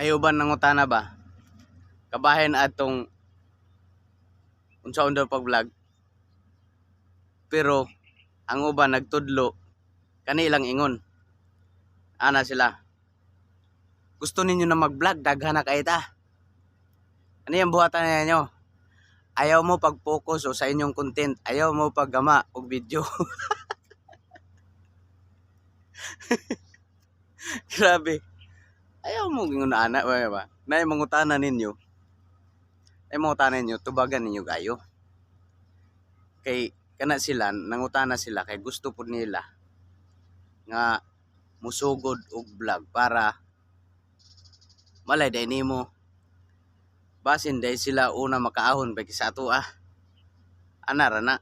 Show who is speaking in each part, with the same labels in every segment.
Speaker 1: Nahiuban ng utana ba? Kabahin atong unsa daw pag vlog. Pero ang uban nagtudlo kani ilang ingon. Ana sila. Gusto ninyo na mag-vlog, daghan na kayo ta. Ano yung buhatan ninyo? Ayaw mo pag-focus o sa inyong content. Ayaw mo paggama og video. Grabe. Ayaw mo gingon ana ba ba? Nay mangutana ninyo. Ay mangutana ninyo tubagan ninyo gayo. Kay kana sila nangutana sila kay gusto pud nila nga musugod og vlog para malay day nimo basin day sila una makaahon pa sa ato ah. Ana ra na.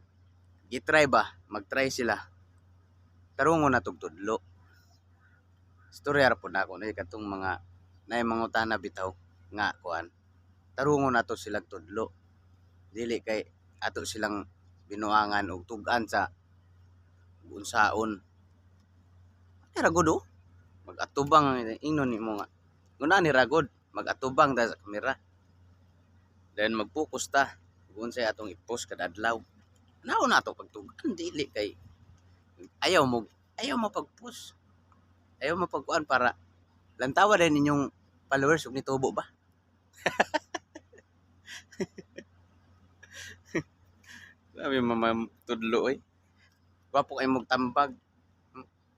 Speaker 1: Gitry ba? Magtry sila. Tarungon na tug tudlo. Storya ra po na ako na katong mga na mangutana bitaw nga kuan. Tarungon na to sila tudlo. Dili kay ato silang binuangan og tugan sa unsaon. Ay ragod oh. Mag-atubang ingnon nimo nga. Nguna ni ragod mag-atubang ta sa kamera. Then mag-focus ta unsay atong i-post kada adlaw. Naon na to pagtugan dili kay ayaw mo ayaw mo pag-post. Ayaw mo pagkuan para lantawa din ninyong followers ug nitubo ba? Sabi mama tudlo oy. Wapo kay magtambag.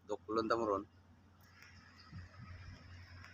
Speaker 1: Duklon ta mo ron.